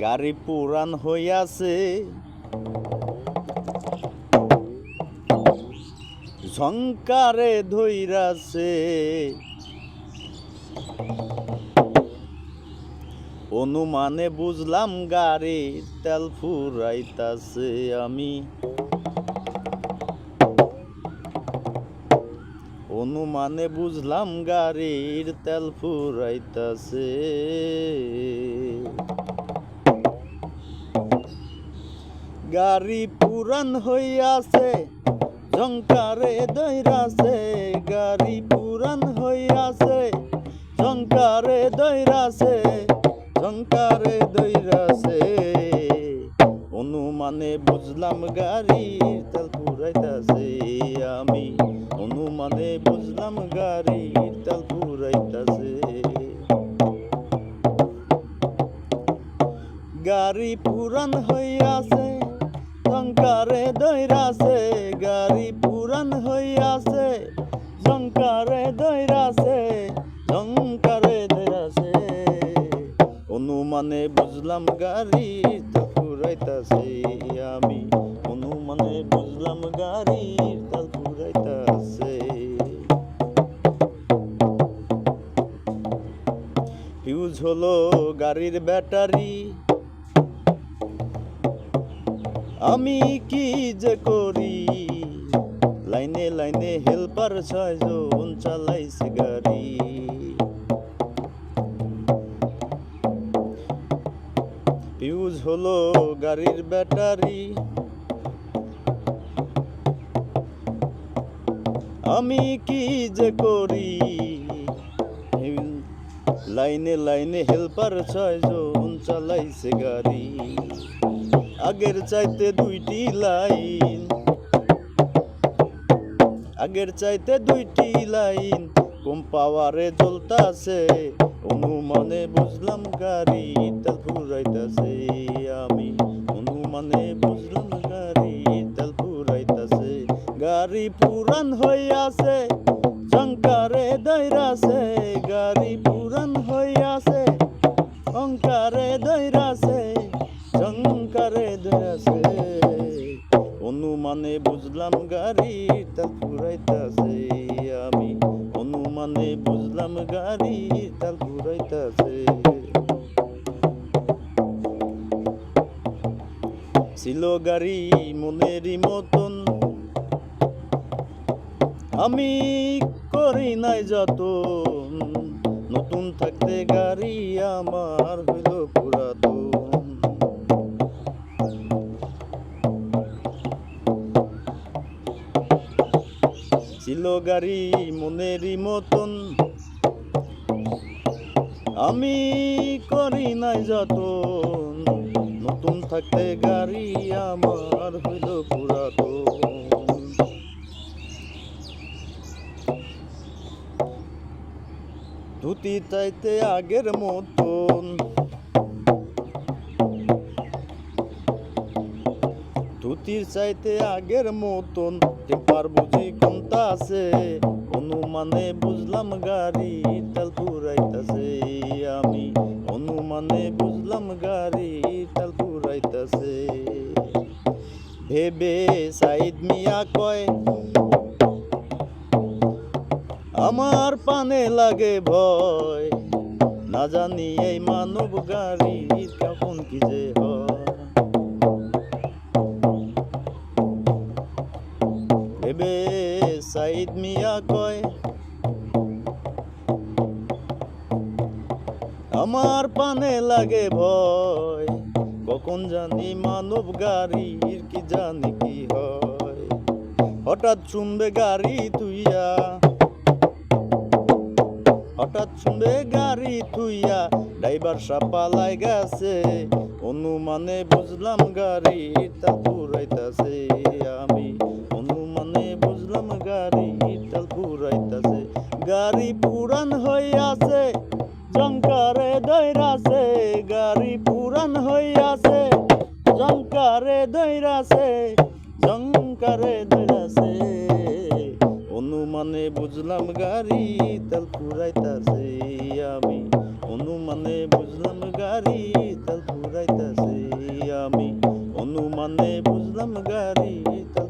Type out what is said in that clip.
গাড়ি পুরান হইয়াছে। ঝংকারে ধইরাছে। অনুমানে বুঝলাম গাড়ি তেল ফুরাইতাছে আমি। অনুমানে বুঝলাম গাড়ির তেল ফুরাইতাছে। গাড়ি পুরান হইয়াছে ঝংকারে দৈরাছে। গাড়ি পুরান হইয়াছে ঝংকারে দৈরাছে ঝংকারে দৈরাছে। অনুমানে বুঝলাম গাড়ির তেল ফুরাইতাছে আমি। অনুমানে বুঝলাম গাড়ির তেল ফুরাইতাছে গাড়ি পুরান হইয়াছে শঙ্কারে দৈরাছে। গাড়ি পুরান হইয়াছে শঙ্কারে দৈরাছে শঙ্কারে দৈরাছে। অনুমানে বুঝলাম গাড়ি ফুরাইতাছে আমি। অনুমানে বুঝলাম গাড়ি তেল ফুরাইতাছে ফিউজ হলো গাড়ির ব্যাটারি। আমি কি যে করি? লাইনে লাইনে হেল্পার ছয়জন চালাইছে গাড়ি। ফিউজ হলো গাড়ির ব্যাটারি। আমি কি যে করি? লাইনে লাইনে হেল্পার ছয়জন চালাইছে গাড়ি। আগের চাইতে দুইটি লাইন। আগের চাইতে দুইটি লাইন। কম পাওয়ারে জ্বলতাছে? অনুমানে বুঝলাম গাড়ি তেল ফুরাইতাছে আমি অনুমানে বুঝলাম গাড়ি তেল ফুরাইতাছে গাড়ি পুরান হইয়াছে শঙ্কারে দৈরাছে, গাড়ি পুরান হইয়াছে অঙ্কারে দৈরাছে শঙ্কারে দৈরাছে। অনুমানে বুঝলাম গাড়ি তাল ফুরাইতাছে অনুমানে বুঝলাম গাড়ি তাল ফুরাইতাছে ছিল গাড়ি মনেরই মতন। আমি করি নাই যতন। নতুন থাকতে গাড়ি আমার হইল পুরাতন। ছিল গাড়ি মনেরই মতন। আমি করি নাই যতন, নতুন থাকতে গাড়ি আমার হইল পুরাতন। ধুতি চাইতে আগের মতন ধুতির চাইতে আগের মতন টেম্পার বুঝি কমতা আছে। অনুমানে বুঝলাম গাড়ি তেল ফুরাইতাছে আমি অনুমানে বুঝলাম গাড়ি তেল ফুরাইতাছে ভেবে সাইদ মিয়া কয়, আমার পানে লাগে ভয়, না জানি এই মানব গাড়ি কখন কি যে হয়। সাইদ মিয়া কয় আমার পানে লাগে ভয়। কখন জানি মানব গাড়ির কি জানি কি হয়। হঠাৎ শুনবে গাড়ি তুইয়া। হঠাৎ শুনবে গাড়ি থুইয়া ড্রাইভার সাপালাই গেছে। অনুমানে বুঝলাম গাড়ি তাল ফুরাইতাছে আমি গাড়ি পুরান হইয়াছে জঙ্কারে দৈরাছে, গাড়ি পুরান হইয়াছে জঙ্কারে দৈরাছে জঙ্কারে দৈরাছে। অনুমানে বুঝলাম গাড়ি তেল ফুরাইতাছে আমি অনুমানে বুঝলাম গাড়ি তেল ফুরাইতাছে আমি অনুমানে বুঝলাম গাড়ি তেল